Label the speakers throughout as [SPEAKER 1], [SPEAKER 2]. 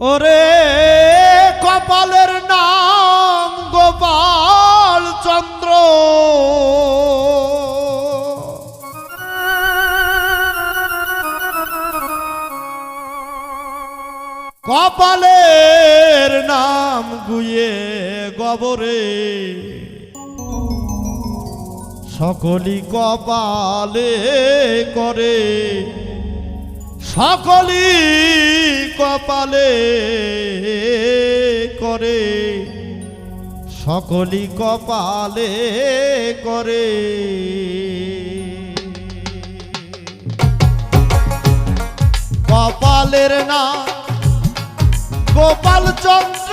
[SPEAKER 1] ওরে কপালের নাম গোপাল চন্দ্র। কপালের নাম গুয়ে গবরে। সকলি কপালে করে। সকলি কপালে করে সকলি কপালে করে। কপালের না গোপাল চন্দ্র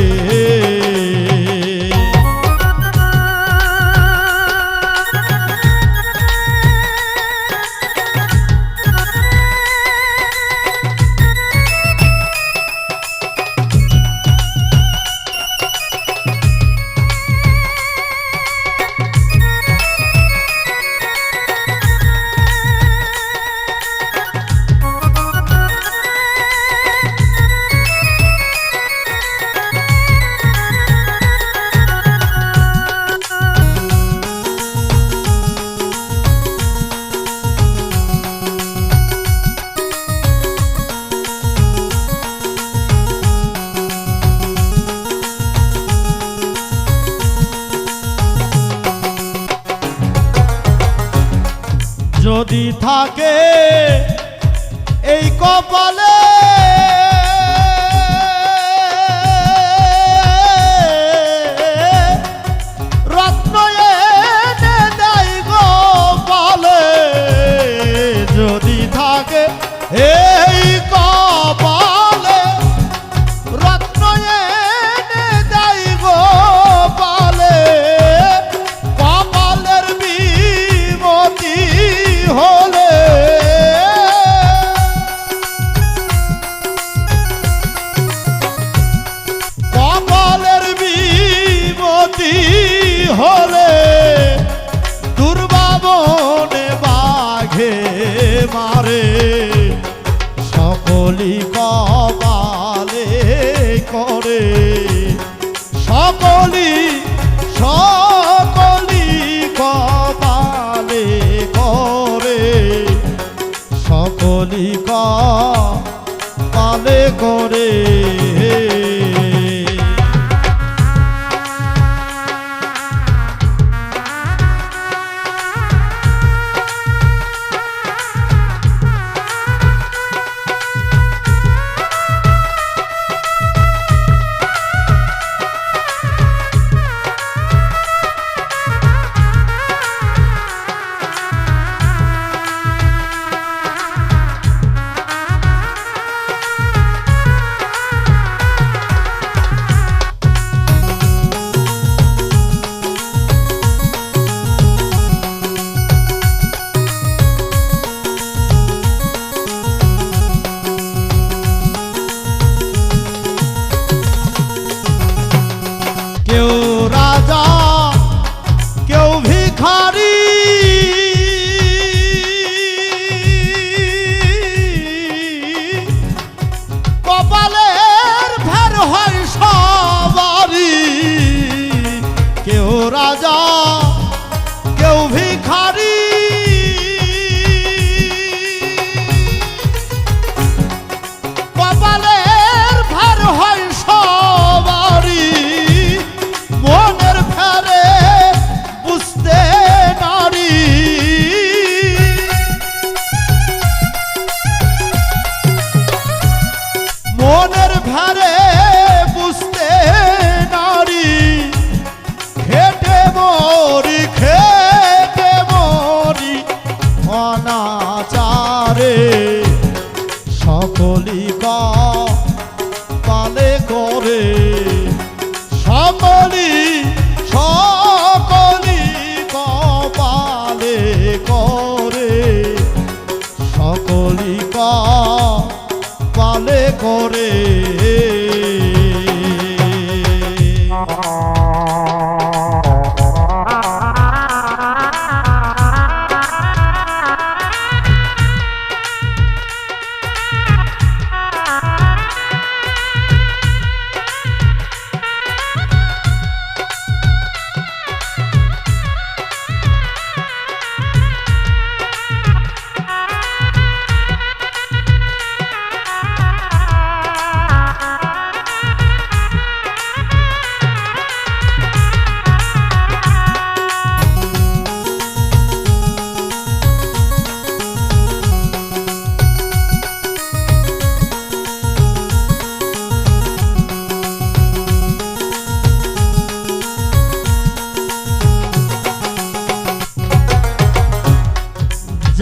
[SPEAKER 1] যদি থাকে এই কপালে মারে সকলি কপালে করে। সকলি সকলি কপালে করে। সকলি কপালে করে।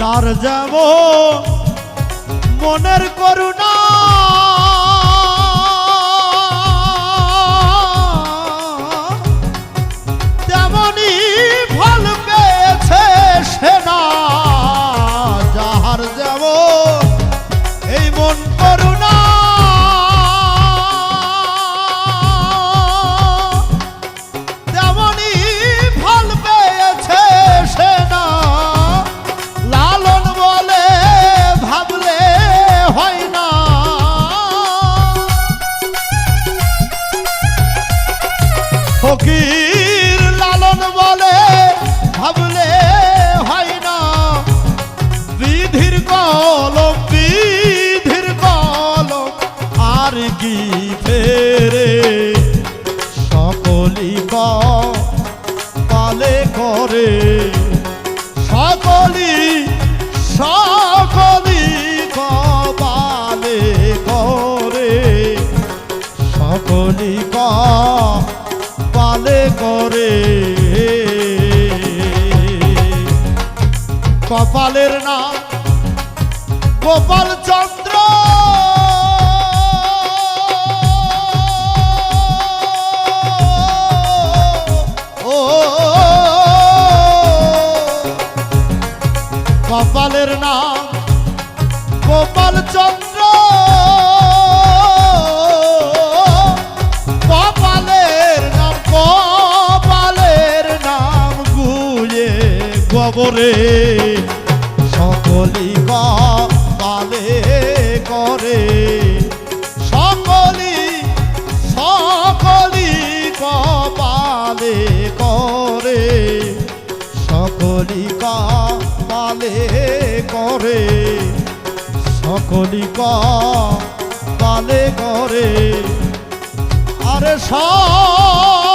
[SPEAKER 1] যার যাব মনের করুণা কি ফেরে। সকলি পালে করে। সকলি সকলি কপালে করে। সকলি পালে করে। কপালের নাম গোপাল গোবরে সকলি কপালে করে। সকলি সকলি কপালে করে। সকলি পালে করে। সকলি পালে করে। আরে সকলিকা